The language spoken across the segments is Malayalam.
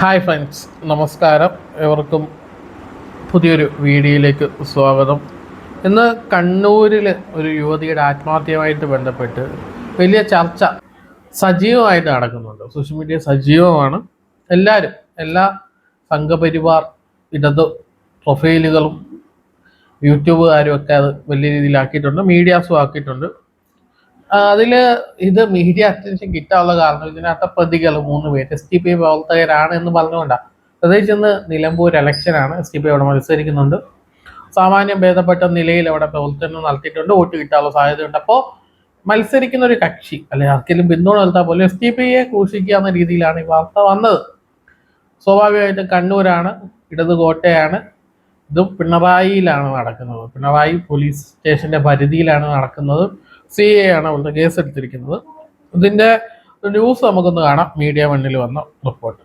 ഹായ് ഫ്രണ്ട്സ് നമസ്കാരം. എവർക്കും പുതിയൊരു വീഡിയോയിലേക്ക് സ്വാഗതം. ഇന്ന് കണ്ണൂരിൽ ഒരു യുവതിയുടെ ആത്മഹത്യയുമായിട്ട് ബന്ധപ്പെട്ട് വലിയ ചർച്ച സജീവമായിട്ട് നടക്കുന്നുണ്ട്. സോഷ്യൽ മീഡിയ സജീവമാണ്. എല്ലാവരും എല്ലാ സംഘപരിവാർ ഇടത് പ്രൊഫൈലുകളും യൂട്യൂബുകാരും ഒക്കെ അത് വലിയ രീതിയിലാക്കിയിട്ടുണ്ട് മീഡിയാസും ആക്കിയിട്ടുണ്ട്. അതിൽ ഇത് മീഡിയ അറ്റൻഷൻ കിട്ടാനുള്ള കാരണം ഇതിനകത്ത പ്രതികൾ മൂന്ന് പേര്. എസ് ടി പി പ്രവർത്തകരാണ് എന്ന് പറഞ്ഞുകൊണ്ടാണ് പ്രത്യേകിച്ച് ഇന്ന് നിലമ്പൂർ ഇലക്ഷനാണ് എസ് ടി പി അവിടെ മത്സരിക്കുന്നുണ്ട്. സാമാന്യം ഭേദപ്പെട്ട നിലയിൽ അവിടെ പ്രവർത്തനം നടത്തിയിട്ടുണ്ട്. വോട്ട് കിട്ടാനുള്ള സാധ്യതയുണ്ട്. അപ്പോൾ മത്സരിക്കുന്ന ഒരു കക്ഷി അല്ലെ ആർക്കെങ്കിലും പിന്തുണ നൽകാൻ പോലും എസ് ടി പിയെ ക്രൂശിക്കുക എന്ന രീതിയിലാണ് ഈ വാർത്ത വന്നത്. സ്വാഭാവികമായിട്ടും കണ്ണൂരാണ് ഇടത് കോട്ടയാണ് ഇതും പിണറായിയിലാണ് നടക്കുന്നത്. പിണറായി പോലീസ് സ്റ്റേഷന്റെ പരിധിയിലാണ് നടക്കുന്നത്. സി എ ആണ് അവളുടെ കേസ് എടുത്തിരിക്കുന്നത്. ഇതിന്റെ ന്യൂസ് നമുക്കൊന്ന് കാണാം. മീഡിയ മണ്ണിൽ വന്ന റിപ്പോർട്ട്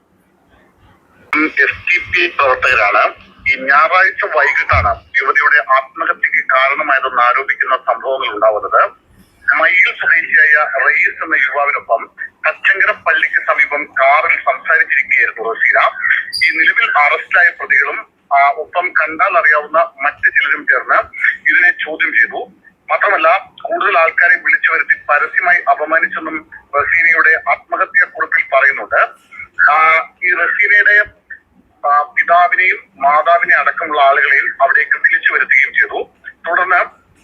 പ്രവർത്തകരാണ് ഈ ഞായറാഴ്ച വൈകിട്ടാണ് യുവതിയുടെ ആത്മഹത്യക്ക് കാരണമായതെന്ന് ആരോപിക്കുന്ന സംഭവങ്ങൾ ഉണ്ടാവുന്നത്. മയിൽ സ്വദേശിയായ റയീസ് എന്ന യുവാവിനൊപ്പം തച്ചങ്കര പള്ളിക്ക് സമീപം കാറിൽ സംസാരിച്ചിരിക്കുകയായിരുന്നു റസീന ഈ നിലവിൽ അറസ്റ്റിലായ പ്രതികളും ഒപ്പം കണ്ടാൽ അറിയാവുന്ന മറ്റ് ചിലരും ചേർന്ന് ഇതിനെ ചോദ്യം ചെയ്തു. മാത്രമല്ല കൂടുതൽ ആൾക്കാരെ വിളിച്ചു വരുത്തി പരസ്യമായി അപമാനിച്ചെന്നും റസീനയുടെ ആത്മഹത്യാ കുറിപ്പിൽ പറയുന്നുണ്ട്. ഈ റസീനയുടെ പിതാവിനെയും മാതാവിനെയും അടക്കമുള്ള ആളുകളെയും അവിടേക്ക് വിളിച്ചു വരുത്തുകയും ചെയ്തു. തുടർന്ന്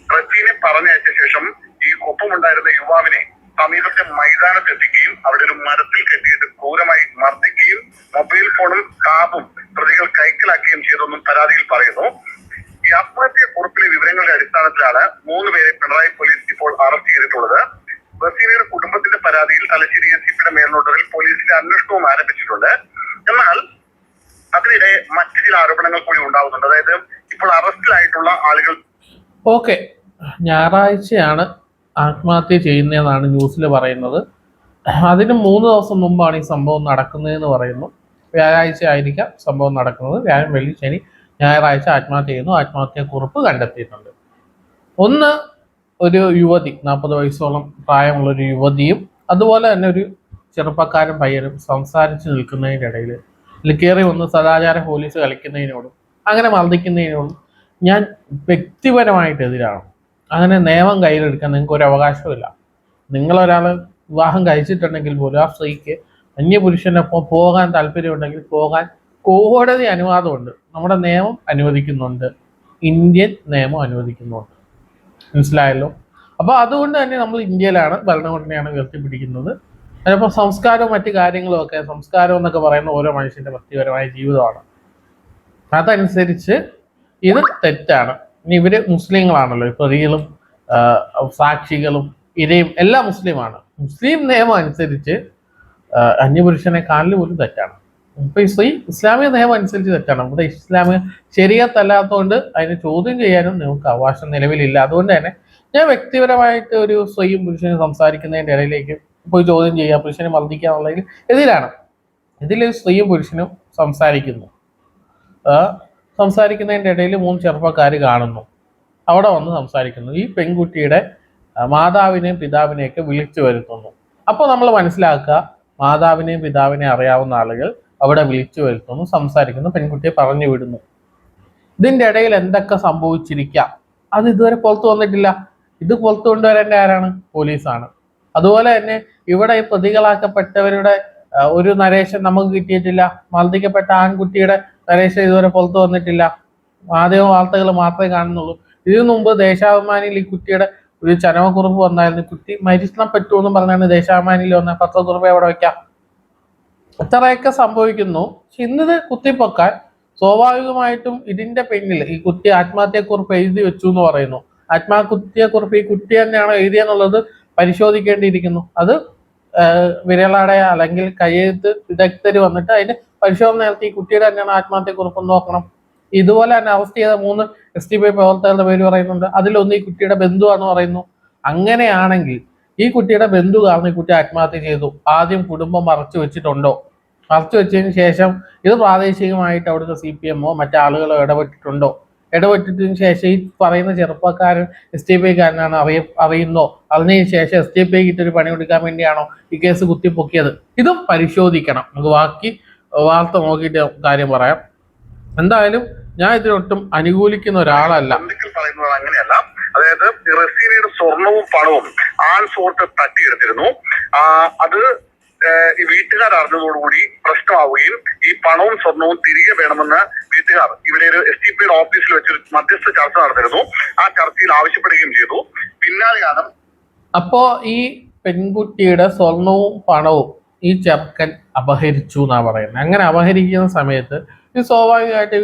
റസീനെ പറഞ്ഞയച്ച ശേഷം ഈ ഒപ്പമുണ്ടായിരുന്ന യുവാവിനെ സമീപത്തെ മൈതാനത്ത് എത്തിക്കുകയും അവിടെ ഒരു മരത്തിൽ കെട്ടിയിട്ട് ക്രൂരമായി മർദ്ദിക്കുകയും മൊബൈൽ ഫോണും കാബും പ്രതികൾ കൈക്കലാക്കുകയും ചെയ്തെന്നും പരാതിയിൽ പറയുന്നു. ഈ ആത്മഹത്യ കുറിപ്പിലെ വിവരങ്ങളുടെ അടിസ്ഥാനത്തിലാണ് മൂന്ന് പേരെ പിണറായി പോലീസ് ഇപ്പോൾ അറസ്റ്റ് ചെയ്തിട്ടുള്ളത്. ബസീനയുടെ കുടുംബത്തിന്റെ പരാതിയിൽ തലശ്ശേരി എസ് സിപിയുടെ മേൽനോട്ടത്തിൽ പോലീസിന്റെ അന്വേഷണവും ആരംഭിച്ചിട്ടുണ്ട്. എന്നാൽ അതിനിടെ മറ്റു ചില ആരോപണങ്ങൾ കൂടി ഉണ്ടാവുന്നുണ്ട്. അതായത് ഇപ്പോൾ അറസ്റ്റിലായിട്ടുള്ള ആളുകൾ ഓക്കെ. ഞായറാഴ്ചയാണ് ആത്മഹത്യ ചെയ്യുന്നതെന്നാണ് ന്യൂസിൽ പറയുന്നത്. അതിന് മൂന്ന് ദിവസം മുമ്പാണ് ഈ സംഭവം നടക്കുന്നതെന്ന് പറയുന്നു. വ്യാഴാഴ്ച ആയിരിക്കാം സംഭവം നടക്കുന്നത്. വ്യാഴം വെള്ളി ശനി ഞായറാഴ്ച ആത്മഹത്യ ചെയ്യുന്നു ആത്മഹത്യ കുറിപ്പ് കണ്ടെത്തിയിട്ടുണ്ട്. ഒന്ന് ഒരു യുവതി നാൽപ്പത് വയസ്സോളം പ്രായമുള്ള ഒരു യുവതിയും അതുപോലെ തന്നെ ഒരു ചെറുപ്പക്കാരൻ പയ്യനും സംസാരിച്ച് നിൽക്കുന്നതിന്റെ ഇടയിൽ ഇതിൽ കയറി വന്ന് സദാചാര പോലീസ് കളിക്കുന്നതിനോടും അങ്ങനെ മർദ്ദിക്കുന്നതിനോടും ഞാൻ വ്യക്തിപരമായിട്ട് എതിരാണ്. അങ്ങനെ നിയമം കയ്യിലെടുക്കാൻ നിങ്ങൾക്ക് ഒരു അവകാശമില്ല നിങ്ങളൊരാൾ വിവാഹം കഴിച്ചിട്ടുണ്ടെങ്കിൽ പോലും ആ സ്ത്രീക്ക് അന്യപുരുഷനൊപ്പം പോകാൻ താല്പര്യമുണ്ടെങ്കിൽ പോകാൻ കോടതി അനുവാദമുണ്ട്. നമ്മുടെ നിയമം അനുവദിക്കുന്നുണ്ട്. ഇന്ത്യൻ നിയമം അനുവദിക്കുന്നുണ്ട്. മനസ്സിലായല്ലോ? അപ്പോൾ അതുകൊണ്ട് തന്നെ നമ്മൾ ഇന്ത്യയിലാണ് ഭരണഘടനയാണ് ഉയർത്തിപ്പിടിക്കുന്നത്. അതിപ്പോൾ സംസ്കാരവും മറ്റു കാര്യങ്ങളും ഒക്കെ സംസ്കാരം എന്നൊക്കെ പറയുന്ന ഓരോ മനുഷ്യന്റെ വ്യക്തിപരമായ ജീവിതമാണ്. അതനുസരിച്ച് ഇത് തെറ്റാണ്. ഇനി ഇവർ മുസ്ലിങ്ങളാണല്ലോ. പ്രതികളും സാക്ഷികളും ഇരയും എല്ലാം മുസ്ലിമാണ്. മുസ്ലിം നിയമം അനുസരിച്ച് അന്യപുരുഷനെ കാണൽ പോലും തെറ്റാണ്. ഇപ്പൊ ഈ ഇസ്ലാമിക നിയമം അനുസരിച്ച് തെറ്റാണ്. ഇവിടെ ഇസ്ലാമിക ശരിയത്തല്ലാത്തതുകൊണ്ട് അതിനെ ചോദ്യം ചെയ്യാനും നിങ്ങൾക്ക് അവകാശം നിലവിലില്ല. അതുകൊണ്ട് തന്നെ ഞാൻ വ്യക്തിപരമായിട്ട് ഒരു സ്ത്രീയും പുരുഷനും സംസാരിക്കുന്നതിന്റെ ഇടയിലേക്ക് പോയി ചോദ്യം ചെയ്യുക പുരുഷനെ മർദ്ദിക്കുക എന്നുള്ളതിൽ എതിരാണ്. ഇതിൽ സ്ത്രീയും പുരുഷനും സംസാരിക്കുന്നു. സംസാരിക്കുന്നതിന്റെ ഇടയിൽ മൂന്ന് ചെറുപ്പക്കാർ കാണുന്നു. അവിടെ വന്ന് സംസാരിക്കുന്നു. ഈ പെൺകുട്ടിയുടെ മാതാവിനെയും പിതാവിനെയൊക്കെ വിളിച്ചു വരുത്തുന്നു. അപ്പോൾ നമ്മൾ മനസ്സിലാക്കുക മാതാവിനെയും പിതാവിനെയും അറിയാവുന്ന ആളുകൾ അവിടെ വിളിച്ചു വരുത്തുന്നു സംസാരിക്കുന്നു പെൺകുട്ടിയെ പറഞ്ഞു വിടുന്നു. ഇതിന്റെ ഇടയിൽ എന്തൊക്കെ സംഭവിച്ചിരിക്കാം? അത് ഇതുവരെ പുറത്തു വന്നിട്ടില്ല. ഇത് പുറത്തു കൊണ്ടുവരേണ്ട ആരാണ്? പോലീസാണ്. അതുപോലെ തന്നെ ഇവിടെ ഈ പ്രതികളാക്കപ്പെട്ടവരുടെ ഒരു നരേഷൻ നമുക്ക് കിട്ടിയിട്ടില്ല. മർദ്ദിക്കപ്പെട്ട ആൺകുട്ടിയുടെ നരേഷൻ ഇതുവരെ പുറത്തു വന്നിട്ടില്ല. മാധ്യമ വാർത്തകൾ മാത്രമേ കാണുന്നുള്ളൂ. ഇതിനു മുമ്പ് ദേശാഭിമാനിയിൽ ഈ കുട്ടിയുടെ ഒരു ചരമക്കുറിപ്പ് വന്നായിരുന്നു. കുട്ടി മരിക്കണം എന്ന് പറഞ്ഞാണ് ദേശാഭിമാനിയിൽ വന്ന പത്രക്കുറിപ്പ് എവിടെ വെക്കാം ഇത്രയൊക്കെ സംഭവിക്കുന്നു. ഇന്നത് കുത്തിപ്പൊക്കാൻ സ്വാഭാവികമായിട്ടും ഇതിന്റെ പിന്നിൽ ഈ കുട്ടി ആത്മഹത്യക്കുറിപ്പ് എഴുതി വെച്ചു എന്ന് പറയുന്നു. ആത്മഹത്യക്കുറിപ്പ് ഈ കുട്ടി തന്നെയാണോ എഴുതിയെന്നുള്ളത് പരിശോധിക്കേണ്ടിയിരിക്കുന്നു. അത് വിരളടയ അല്ലെങ്കിൽ കയ്യെഴുത്ത് വിദഗ്ധർ വന്നിട്ട് അതിന്റെ പരിശോധന നടത്തി ഈ കുട്ടിയുടെ തന്നെയാണ് ആത്മഹത്യക്കുറിപ്പ് നോക്കണം. ഇതുപോലെ തന്നെ അറസ്റ്റ് ചെയ്ത മൂന്ന് എസ് ടി പി പ്രവർത്തകരുടെ പേര് പറയുന്നുണ്ട്. അതിലൊന്ന് ഈ കുട്ടിയുടെ ബന്ധുവാണെന്ന് പറയുന്നു. അങ്ങനെയാണെങ്കിൽ ഈ കുട്ടിയുടെ ബന്ധു കാരണം ഈ കുട്ടി ആത്മഹത്യ ചെയ്തു. ആദ്യം കുടുംബം മറച്ചു വെച്ചിട്ടുണ്ടോ? മറച്ചു വെച്ചതിന് ശേഷം ഇത് പ്രാദേശികമായിട്ട് അവിടുത്തെ സി പി എമ്മോ മറ്റാളുകളോ ഇടപെട്ടിട്ടുണ്ടോ? ഇടപെട്ടിട്ടതിന് ശേഷം ഈ പറയുന്ന ചെറുപ്പക്കാരൻ എസ് ടി പി ഐക്കാരനാണ് അറിയ അറിയുന്നോ? അതിന് ശേഷം എസ് ടി പി ഒരു പണി കൊടുക്കാൻ വേണ്ടിയാണോ ഈ കേസ് കുത്തിപ്പൊക്കിയത്? ഇതും പരിശോധിക്കണം. നമുക്ക് ബാക്കി വാർത്ത നോക്കിയിട്ട് കാര്യം പറയാം. എന്തായാലും ഞാൻ ഇതിനൊട്ടും അനുകൂലിക്കുന്ന ഒരാളല്ല ബന്ധുക്കൾ പറയുന്നത് അങ്ങനെയല്ല അതായത് റസീനയുടെ സ്വർണവും പണവും ആൺ സുഹൃത്ത് തട്ടിയെടുത്തിരുന്നു. അത് വീട്ടുകാർ അറിഞ്ഞതോടുകൂടി പ്രശ്നമാവുകയും ഈ പണവും സ്വർണവും തിരികെ വേണമെന്ന് വീട്ടുകാർ ഇവിടെ ഒരു എസ് ടി പിയുടെ ഓഫീസിൽ വെച്ചൊരു മധ്യസ്ഥ ചർച്ച നടന്നിരുന്നു. ആ ചർച്ചയിൽ ആവശ്യപ്പെടുകയും ചെയ്തു. പിന്നാലെയാണ് അപ്പോ ഈ പെൺകുട്ടിയുടെ സ്വർണവും പണവും ഈ ചെറുക്കൻ അപഹരിച്ചു എന്നാ പറയുന്നത്. അങ്ങനെ അപഹരിക്കുന്ന സമയത്ത് ഈ സ്വാഭാവികമായിട്ട്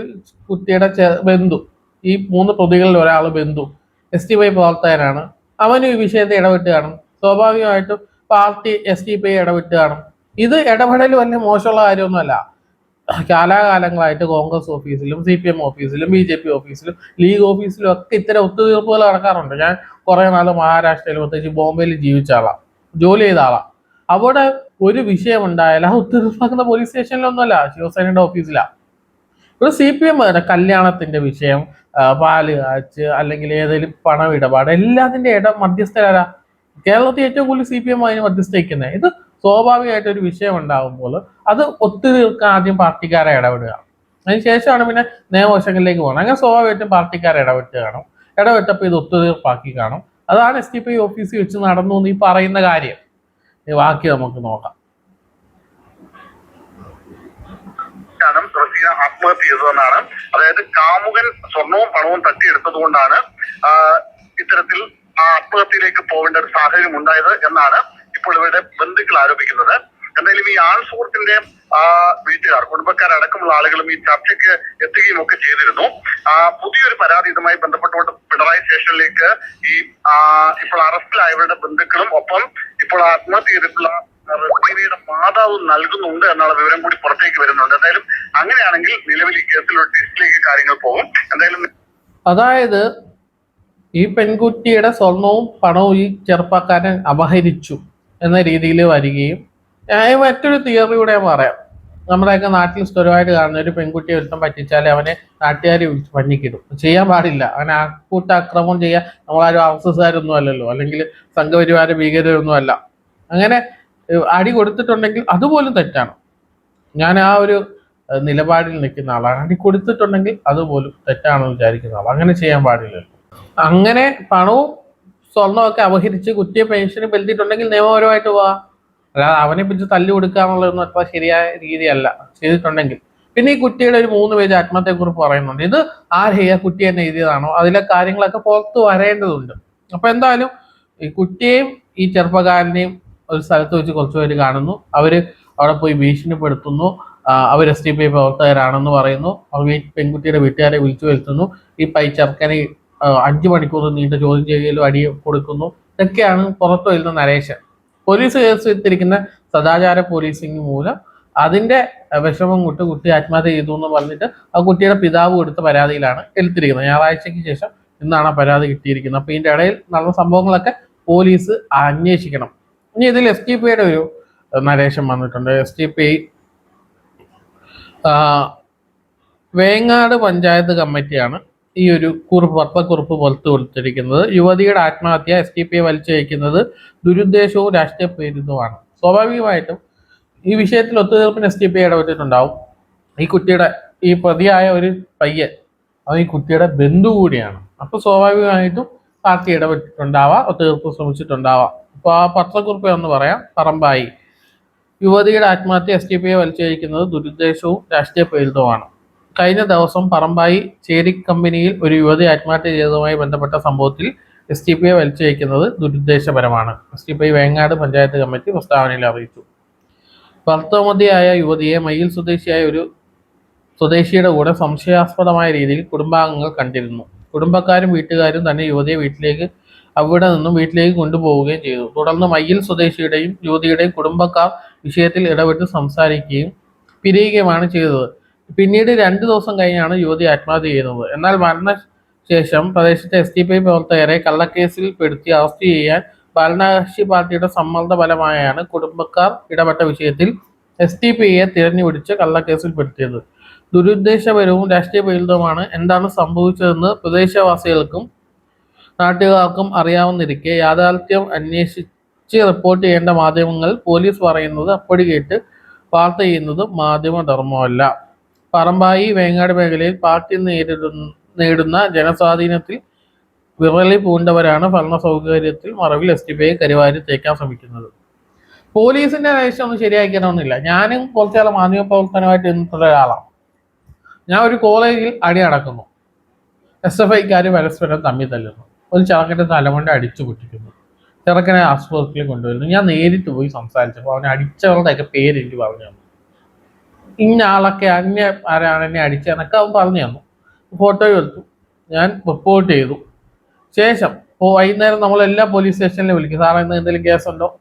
കുട്ടിയുടെ ബന്ധു ഈ മൂന്ന് പ്രതികളിൽ ഒരാൾ ബന്ധു എസ് ടി പൈ പ്രവർത്തകനാണ്. അവനും ഈ വിഷയത്തെ ഇടപെട്ട് കാണും. സ്വാഭാവികമായിട്ടും പാർട്ടി എസ് ടി പൈ ഇടപെട്ട് കാണും. ഇത് ഇടപെടൽ വലിയ മോശമുള്ള കാര്യമൊന്നുമല്ല. കാലാകാലങ്ങളായിട്ട് കോൺഗ്രസ് ഓഫീസിലും സി പി എം ഓഫീസിലും ബി ജെ പി ഓഫീസിലും ലീഗ് ഓഫീസിലും ഒക്കെ ഇത്തരം ഒത്തുതീർപ്പുകൾ നടക്കാറുണ്ട്. ഞാൻ കുറെ നാൾ മഹാരാഷ്ട്രയിൽ പ്രത്യേകിച്ച് ബോംബെയിൽ ജീവിച്ച ആളാണ് ജോലി ചെയ്ത ആളാണ് അവിടെ ഒരു വിഷയം ഉണ്ടായാലും ആ ഒത്തുതീർപ്പാക്കുന്ന പോലീസ് സ്റ്റേഷനിലൊന്നുമല്ല ശിവസേനയുടെ ഓഫീസിലാണ് ഇവിടെ സി പി എം കല്യാണത്തിന്റെ വിഷയം പാൽ കാച്ച് അല്ലെങ്കിൽ ഏതെങ്കിലും പണം ഇടപാട് എല്ലാത്തിന്റെ ഇടം മധ്യസ്ഥരാ കേരളത്തിൽ ഏറ്റവും കൂടുതൽ സി പി എം അതിന് മധ്യസ്ഥിക്കുന്നത് ഇത് സ്വാഭാവികമായിട്ട് ഒരു വിഷയം ഉണ്ടാകുമ്പോൾ അത് ഒത്തിരി ആദ്യം പാർട്ടിക്കാരെ ഇടപെടുക. അതിനുശേഷമാണ് പിന്നെ നിയമവശങ്ങളിലേക്ക് പോകുന്നത് അങ്ങനെ സ്വാഭാവികമായിട്ടും പാർട്ടിക്കാരെ ഇടപെട്ട് കാണും. ഇടപെട്ടപ്പോൾ ഇത് ഒത്തുതീർപ്പാക്കി കാണും. അതാണ് എസ് ടി പി ഓഫീസിൽ വെച്ച് നടന്നു എന്ന് ഈ പറയുന്ന കാര്യം. ബാക്കി നമുക്ക് നോക്കാം. ആണ്. റസീന ആത്മഹത്യ ചെയ്തതെന്നാണ്. അതായത് കാമുകൻ സ്വർണവും പണവും തട്ടിയെടുത്തത് കൊണ്ടാണ് ഇത്തരത്തിൽ ആ ആത്മഹത്യയിലേക്ക് പോകേണ്ട ഒരു സാഹചര്യം ഉണ്ടായത് എന്നാണ് ഇപ്പോൾ ഇവരുടെ ബന്ധുക്കൾ ആരോപിക്കുന്നത്. എന്തായാലും ഈ ആൺ സുഹൃത്തിന്റെ ആ വീട്ടുകാർ കുടുംബക്കാരടക്കമുള്ള ആളുകളും ഈ ചർച്ചയ്ക്ക് എത്തുകയും ഒക്കെ ചെയ്തിരുന്നു. പുതിയൊരു പരാതി ഇതുമായി ബന്ധപ്പെട്ടുകൊണ്ട് പിണറായി സ്റ്റേഷനിലേക്ക് ഈ ഇപ്പോൾ അറസ്റ്റിലായവരുടെ ബന്ധുക്കളും ഒപ്പം ഇപ്പോൾ ആത്മഹത്യ ചെയ്തിട്ടുള്ള റസീനയുടെ മാതാവ് നൽകുന്നുണ്ട് എന്നുള്ള വിവരം കൂടി പുറത്തേക്ക് വരുന്നുണ്ട്. എന്തായാലും അങ്ങനെയാണെങ്കിൽ നിലവിൽ ഒരു ടെസ്റ്റിലേക്ക് കാര്യങ്ങൾ പോകും. എന്തായാലും അതായത് ഈ പെൺകുട്ടിയുടെ സ്വർണവും പണവും ഈ ചെറുപ്പക്കാരൻ അപഹരിച്ചു എന്ന രീതിയിൽ വരികയും ഞാൻ മറ്റൊരു തിയറി കൂടെ പറയാം. നമ്മുടെയൊക്കെ നാട്ടിൽ സ്ഥിരമായിട്ട് കാണുന്ന ഒരു പെൺകുട്ടിയെ ഒരുത്തം പറ്റിച്ചാൽ അവനെ നാട്ടുകാർ വിളിച്ച് പഞ്ഞിക്കിടും. ചെയ്യാൻ പാടില്ല. അവനെ ആക്കൂട്ട അക്രമം ചെയ്യാൻ നമ്മളാരും ആർഎസ്എസ്കാരൊന്നും അല്ലല്ലോ. അല്ലെങ്കിൽ സംഘപരിവാര ഭീകരരൊന്നും അല്ല. അങ്ങനെ അടി കൊടുത്തിട്ടുണ്ടെങ്കിൽ അതുപോലും തെറ്റാണ്. ഞാൻ ആ ഒരു നിലപാടിൽ നിൽക്കുന്ന ആളാണ്. അടി കൊടുത്തിട്ടുണ്ടെങ്കിൽ അതുപോലും തെറ്റാണെന്ന് വിചാരിക്കുന്ന ആൾ അങ്ങനെ ചെയ്യാൻ പാടില്ലല്ലോ. അങ്ങനെ പണവും സ്വർണമൊക്കെ അപഹരിച്ച് കുറ്റിയെ പെൻഷന് പെരുത്തിയിട്ടുണ്ടെങ്കിൽ നിയമപരമായിട്ട് പോവാ. അല്ലാതെ അവനെ പിടിച്ച് തല്ലി കൊടുക്കുക എന്നുള്ളതൊന്നും അത്ര ശരിയായ രീതിയല്ല ചെയ്തിട്ടുണ്ടെങ്കിൽ. പിന്നെ ഈ കുട്ടിയുടെ ഒരു മൂന്ന് പേജ് ആത്മഹത്യയെക്കുറിച്ച് പറയുന്നുണ്ട്. ഇത് ആരെയാ കുട്ടി തന്നെ എഴുതിയതാണോ? അതിലെ കാര്യങ്ങളൊക്കെ പുറത്ത് വരേണ്ടതുണ്ട്. അപ്പൊ എന്തായാലും ഈ കുട്ടിയെയും ഈ ചെറുപ്പക്കാരനെയും ഒരു സ്ഥലത്ത് വെച്ച് കുറച്ച് പേര് കാണുന്നു. അവർ അവിടെ പോയി ഭീഷണിപ്പെടുത്തുന്നു. അവർ എസ് ടി പി ഐ പ്രവർത്തകരാണെന്ന് പറയുന്നു. അവർ പെൺകുട്ടിയുടെ വീട്ടുകാരെ വിളിച്ചു വരുത്തുന്നു. ഈ പൈ ചെറുക്കനെ ആ, അഞ്ച് മണിക്കൂർ നീണ്ട ചോദ്യം ചെയ്യലും അടി കൊടുക്കുന്നു. ഇതൊക്കെയാണ് പുറത്തു വരുന്ന നരേഷൻ പോലീസ് കേസ് എടുത്തിരിക്കുന്ന സദാചാര പോലീസിംഗ് മൂലം അതിന്റെ വിഷമം കൊണ്ട് കുട്ടി ആത്മഹത്യ ചെയ്തു എന്ന് പറഞ്ഞിട്ട് ആ കുട്ടിയുടെ പിതാവ് കൊടുത്ത പരാതിയിലാണ് എടുത്തിരിക്കുന്നത്. ഞായറാഴ്ചയ്ക്ക് ശേഷം ഇന്നാണ് ആ പരാതി കിട്ടിയിരിക്കുന്നത്. അപ്പൊ ഇതിന്റെ ഇടയിൽ നടന്ന സംഭവങ്ങളൊക്കെ പോലീസ് അന്വേഷിക്കണം. ഇനി ഇതിൽ എസ് ടി പിയുടെ ഒരു നരേഷൻ വന്നിട്ടുണ്ട്. S T P Vengad panchayat കമ്മിറ്റിയാണ് ഈ ഒരു കുറിപ്പ് പത്രക്കുറിപ്പ് പുറത്തു കൊടുത്തിരിക്കുന്നത്. യുവതിയുടെ ആത്മഹത്യ എസ് ടി പി വലിച്ചയക്കുന്നത് ദുരുദ്ദേശവും രാഷ്ട്രീയ പ്രേരിതവുമാണ് സ്വാഭാവികമായിട്ടും ഈ വിഷയത്തിൽ ഒത്തുതീർപ്പിന് എസ് ടി പി ഇടപെട്ടിട്ടുണ്ടാവും. ഈ കുട്ടിയുടെ ഈ പ്രതിയായ ഒരു പയ്യൻ അവൻ ഈ കുട്ടിയുടെ ബന്ധു കൂടിയാണ്. അപ്പൊ സ്വാഭാവികമായിട്ടും പാർട്ടി ഇടപെട്ടിട്ടുണ്ടാവാം ഒത്തുതീർപ്പ് ശ്രമിച്ചിട്ടുണ്ടാവാം. അപ്പൊ ആ പത്രക്കുറിപ്പ് എന്ന് പറയാം. പറമ്പായി. യുവതിയുടെ ആത്മഹത്യ എസ് ടി പിയെ വലിച്ചയക്കുന്നത് ദുരുദ്ദേശവും രാഷ്ട്രീയ പ്രേരിതവുമാണ് കഴിഞ്ഞ ദിവസം പറമ്പായി ചേരി കമ്പനിയിൽ ഒരു യുവതി ആത്മഹത്യ ചെയ്തതുമായി ബന്ധപ്പെട്ട സംഭവത്തിൽ എസ് ടി പിയെ വലിച്ചയക്കുന്നത് ദുരുദ്ദേശപരമാണ്. S D P Vengad panchayat committee പ്രസ്താവനയിൽ അറിയിച്ചു. ഭർത്തമതിയായ യുവതിയെ മയിൽ സ്വദേശിയായ ഒരു സ്വദേശിയുടെ കൂടെ സംശയാസ്പദമായ രീതിയിൽ കുടുംബാംഗങ്ങൾ കണ്ടിരുന്നു. കുടുംബക്കാരും വീട്ടുകാരും തന്നെ യുവതിയെ വീട്ടിലേക്ക് അവിടെ നിന്നും വീട്ടിലേക്ക് കൊണ്ടുപോവുകയും ചെയ്തു. തുടർന്ന് മയ്യിൽ സ്വദേശിയുടെയും യുവതിയുടെയും കുടുംബക്കാർ വിഷയത്തിൽ ഇടപെട്ട് സംസാരിക്കുകയും പിരിയുകയുമാണ് ചെയ്തത്. പിന്നീട് രണ്ടു ദിവസം കഴിഞ്ഞാണ് യുവതി ആത്മഹത്യ ചെയ്യുന്നത്. എന്നാൽ മരണശേഷം പ്രദേശത്തെ എസ് ടി പി പ്രവർത്തകരെ കള്ളക്കേസിൽ പെടുത്തി അറസ്റ്റ് ചെയ്യാൻ ഭരണകക്ഷി പാർട്ടിയുടെ സമ്മർദ്ദ ഫലമായാണ് കുടുംബക്കാർ ഇടപെട്ട വിഷയത്തിൽ എസ് ടി പിയെ തിരഞ്ഞുപിടിച്ച് കള്ളക്കേസിൽ പെടുത്തിയത്. ദുരുദ്ദേശപരവും രാഷ്ട്രീയ പ്രേരിതവുമാണ് എന്താണ് സംഭവിച്ചതെന്ന് പ്രദേശവാസികൾക്കും നാട്ടുകാർക്കും അറിയാവുന്നിരിക്കെ യാഥാർത്ഥ്യം അന്വേഷിച്ച് റിപ്പോർട്ട് ചെയ്യേണ്ട മാധ്യമങ്ങൾ പോലീസ് പറയുന്നത് അപ്പടി കേട്ട് വാർത്ത ചെയ്യുന്നത് മാധ്യമധർമ്മമല്ല പറമ്പായി വേങ്ങാട് മേഖലയിൽ പാർട്ടി നേരിടുന്ന നേടുന്ന ജനസ്വാധീനത്തിൽ വിറലി പൂണ്ടവരാണ് ഭരണ സൗകര്യത്തിൽ മറവിൽ എസ് ടി പിയെ കരിവാരി തേക്കാൻ ശ്രമിക്കുന്നത്. പോലീസിന്റെ അന്വേഷണം ഒന്നും ശരിയാക്കണമെന്നില്ല ഞാനും കുറച്ചുകാലം മാധ്യമ പ്രവർത്തനമായിട്ട് നിന്നിട്ടുള്ള ഒരാളാണ്. ഞാൻ ഒരു കോളേജിൽ അടി നടക്കുന്നു. എസ് എഫ് ഐക്കാർ പരസ്പരം തമ്മിൽ തല്ലുന്നു. ഒരു ചെറുക്കന്റെ തലമുണ്ട അടിച്ചു പൊട്ടിക്കുന്നു. ചെറുക്കനെ ആശുപത്രിയിൽ കൊണ്ടുവരുന്നു. ഞാൻ നേരിട്ട് പോയി സംസാരിച്ചപ്പോൾ അവനെ അടിച്ചവരുടെയൊക്കെ പേര് എനിക്ക് പറഞ്ഞു തന്നു. ഇന്ന ആളൊക്കെ അന്യ ആരാണ് എന്നെ അടിച്ചതെന്നൊക്കെ അവൻ പറഞ്ഞു തന്നു. ഫോട്ടോ എടുത്തു. ഞാൻ റിപ്പോർട്ട് ചെയ്തു. ശേഷം ഇപ്പോൾ വൈകുന്നേരം നമ്മൾ എല്ലാ പോലീസ് സ്റ്റേഷനിലും വിളിക്കും. സാറേ ഇന്ന് എന്തെങ്കിലും കേസുണ്ടോ?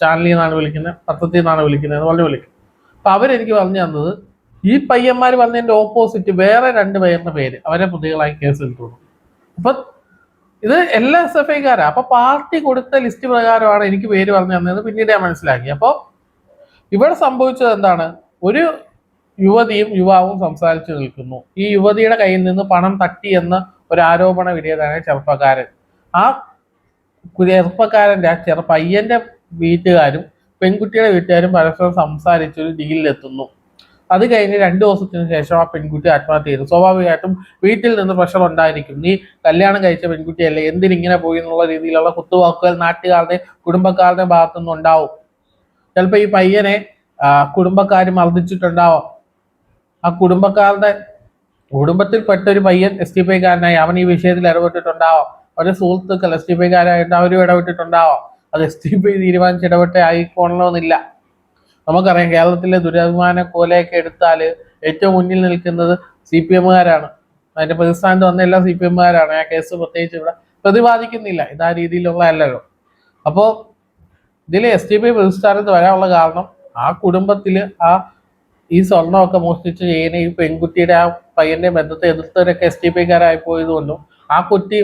ചാനലിൽ നിന്നാണ് വിളിക്കുന്നത് പത്രത്തിൽ നിന്നാണ് വിളിക്കുന്നത് എന്ന് പറഞ്ഞ് വിളിക്കും. അപ്പോൾ അവരെനിക്ക് പറഞ്ഞു തന്നത് ഈ പയ്യന്മാർ പറഞ്ഞതിന്റെ ഓപ്പോസിറ്റ് വേറെ രണ്ട് പേരുടെ പേര് അവരെ പ്രതികളായി കേസ് എടുത്തോളൂ അപ്പം ഇത് എല്ലാ എസ് എഫ് ഐക്കാരാ. അപ്പൊ പാർട്ടി കൊടുത്ത ലിസ്റ്റ് പ്രകാരമാണ് എനിക്ക് പേര് പറഞ്ഞു തന്നത്. പിന്നീട് ഞാൻ മനസ്സിലാക്കി. അപ്പോൾ ഇവിടെ സംഭവിച്ചത് എന്താണ്? ഒരു യുവതിയും യുവാവും സംസാരിച്ചു നിൽക്കുന്നു. ഈ യുവതിയുടെ കയ്യിൽ നിന്ന് പണം തട്ടി എന്ന ഒരു ആരോപണ ഇടിയതാണ് ചെറുപ്പക്കാരൻ. ആ ചെറുപ്പക്കാരന്റെ ആ ചെറു പയ്യന്റെ വീട്ടുകാരും പെൺകുട്ടിയുടെ വീട്ടുകാരും പരസ്പരം സംസാരിച്ചൊരു ഡീലിലെത്തുന്നു അത് കഴിഞ്ഞ് രണ്ട് ദിവസത്തിന് ശേഷം ആ പെൺകുട്ടി ആത്മഹത്യ ചെയ്തു. സ്വാഭാവികമായിട്ടും വീട്ടിൽ നിന്ന് പ്രഷർ ഉണ്ടായിരിക്കും. നീ കല്യാണം കഴിച്ച പെൺകുട്ടിയല്ലേ? എന്തിനിങ്ങനെ പോയി എന്നുള്ള രീതിയിലുള്ള കുത്തുവാക്കുകൾ നാട്ടുകാരുടെ കുടുംബക്കാരുടെ ഭാഗത്തു ഉണ്ടാവും. ചിലപ്പോൾ ഈ പയ്യനെ കുടുംബക്കാർ മർദ്ദിച്ചിട്ടുണ്ടാവാം. ആ കുടുംബക്കാരുടെ കുടുംബത്തിൽപ്പെട്ട ഒരു പയ്യൻ എസ് ടി പൈക്കാരനായി അവൻ ഈ വിഷയത്തിൽ ഇടപെട്ടിട്ടുണ്ടാവാം. അവരുടെ സുഹൃത്തുക്കൾ എസ് ടി പൈക്കാരായിട്ട് അവരും ഇടപെട്ടിട്ടുണ്ടാവാം. അത് എസ് ടി പൈ തീരുമാനിച്ച് ഇടപെട്ടേ ആയിക്കോളണമെന്നില്ല. നമുക്കറിയാം കേരളത്തിലെ ദുരഭിമാന കോലയൊക്കെ എടുത്താൽ ഏറ്റവും മുന്നിൽ നിൽക്കുന്നത് സി പി എമ്മുകാരാണ്. അതിന്റെ പ്രതിസ്ഥാനത്ത് വന്ന എല്ലാ സി പി എമ്മുകാരാണ്. ആ കേസ് പ്രത്യേകിച്ച് ഇവിടെ പ്രതിപാദിക്കുന്നില്ല. ഇത് രീതിയിലുള്ള അല്ലല്ലോ അപ്പോൾ ഇതിൽ എസ് ടി പി പ്രതിസ്ഥാനത്ത് വരാനുള്ള കാരണം ആ കുടുംബത്തിൽ ആ ഈ സ്വർണമൊക്കെ മോഷ്ടിച്ച് ചെയ്യുന്ന ഈ പെൺകുട്ടിയുടെ ആ പയ്യന്റെ ബന്ധത്തെ എതിർത്തവരൊക്കെ എസ് ടി പിക്കാരായി പോയതുകൊണ്ടും ആ കുട്ടി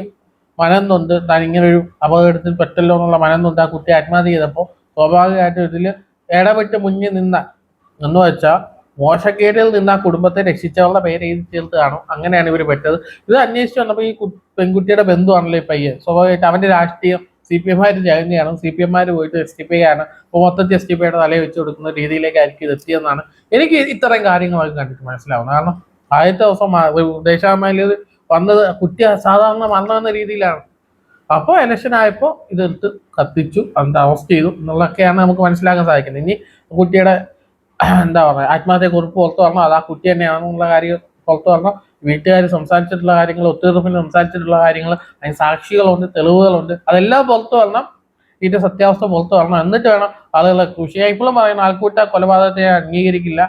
മനം നൊന്ത് താൻ ഇങ്ങനൊരു അപകടത്തിൽ പെട്ടല്ലോ എന്നുള്ള മനം നൊന്ത് ആ കുട്ടി ആത്മഹത്യ ചെയ്തപ്പോൾ സ്വാഭാവികമായിട്ടും ഇതിൽ ഇടപെട്ട് മുന്നിൽ നിന്ന എന്ന് വെച്ചാൽ മോശക്കേടിൽ നിന്ന് ആ കുടുംബത്തെ രക്ഷിച്ചവളുടെ പേര് എഴുതി കാണും അങ്ങനെയാണ് ഇവർ പെട്ടത്. ഇത് അന്വേഷിച്ച് വന്നപ്പോൾ ഈ പെൺകുട്ടിയുടെ ബന്ധുവാണല്ലോ ഈ പയ്യൻ. സ്വാഭാവികമായിട്ട് അവന്റെ രാഷ്ട്രീയം സി പി എംമാർ ജഗന്യാണ് സി പി എംമാർ പോയിട്ട് എസ് ടി പി ആണ് അപ്പോൾ മൊത്തത്തിൽ എസ് ടി പിയുടെ തലയിൽ വെച്ച് കൊടുക്കുന്ന രീതിയിലേക്കായിരിക്കും ഇത് എത്തിയെന്നാണ് എനിക്ക് ഇത്തരം കാര്യങ്ങളൊക്കെ കണ്ടിട്ട് മനസ്സിലാവുന്നത്. കാരണം ആദ്യത്തെ ദിവസം ദേശാമയിൽ വന്നത് കുട്ടി സാധാരണ വന്നതെന്ന രീതിയിലാണ്. അപ്പോൾ ഇലക്ഷൻ ആയപ്പോൾ ഇതെടുത്ത് കത്തിച്ചു എന്നിട്ട് അറസ്റ്റ് ചെയ്തു എന്നുള്ളതൊക്കെയാണ് നമുക്ക് മനസ്സിലാക്കാൻ സാധിക്കുന്നത്. ഇനി കുട്ടിയുടെ എന്താ പറയുക ആത്മഹത്യ കുറിപ്പ് പുറത്തു വരണം അത് ആ കുട്ടി തന്നെയാണെന്നുള്ള കാര്യം പുറത്തു വരണം. വീട്ടുകാർ സംസാരിച്ചിട്ടുള്ള കാര്യങ്ങൾ ഒത്തുതീർപ്പിൽ സംസാരിച്ചിട്ടുള്ള കാര്യങ്ങൾ അതിന് സാക്ഷികളുണ്ട് തെളിവുകളുണ്ട് അതെല്ലാം പുറത്തു വരണം. ഇതിന്റെ സത്യാവസ്ഥ പുറത്തു വരണം. എന്നിട്ട് വേണം ആളുകളെ കൃഷിയായി. ഇപ്പോഴും പറയുന്ന ആൾക്കൂട്ട കൊലപാതകത്തെ അംഗീകരിക്കില്ല.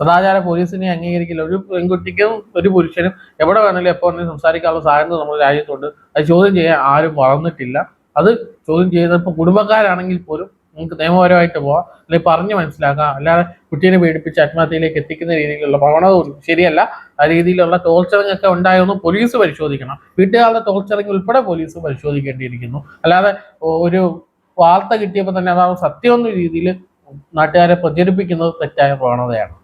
സദാചാര പോലീസിനെ അംഗീകരിക്കില്ല. ഒരു പെൺകുട്ടിക്കും ഒരു പുരുഷനും എവിടെ വേണമെങ്കിലും എപ്പോൾ വേണമെങ്കിലും സംസാരിക്കാനുള്ള സാധ്യത നമ്മുടെ രാജ്യത്തുണ്ട്. അത് ചോദ്യം ചെയ്യാൻ ആരും വളർന്നിട്ടില്ല. അത് ചോദ്യം ചെയ്യുന്നത് ഇപ്പം കുടുംബക്കാരാണെങ്കിൽ പോലും നമുക്ക് നിയമപരമായിട്ട് പോവാം. അല്ലെങ്കിൽ പറഞ്ഞ് മനസ്സിലാക്കാം. അല്ലാതെ കുട്ടീനെ പീഡിപ്പിച്ച് ആത്മഹത്യയിലേക്ക് എത്തിക്കുന്ന രീതിയിലുള്ള പ്രവണത ശരിയല്ല. ആ രീതിയിലുള്ള ടോർച്ചറിംഗ് ഒക്കെ ഉണ്ടായെന്ന് പോലീസ് പരിശോധിക്കണം. വീട്ടുകാരുടെ ടോർച്ചറിംഗ് ഉൾപ്പെടെ പോലീസ് പരിശോധിക്കേണ്ടിയിരിക്കുന്നു. അല്ലാതെ ഒരു വാർത്ത കിട്ടിയപ്പോൾ തന്നെ അതാണ് സത്യം എന്ന രീതിയിൽ നാട്ടുകാരെ പ്രചരിപ്പിക്കുന്നത് തെറ്റായ പ്രവണതയാണ്.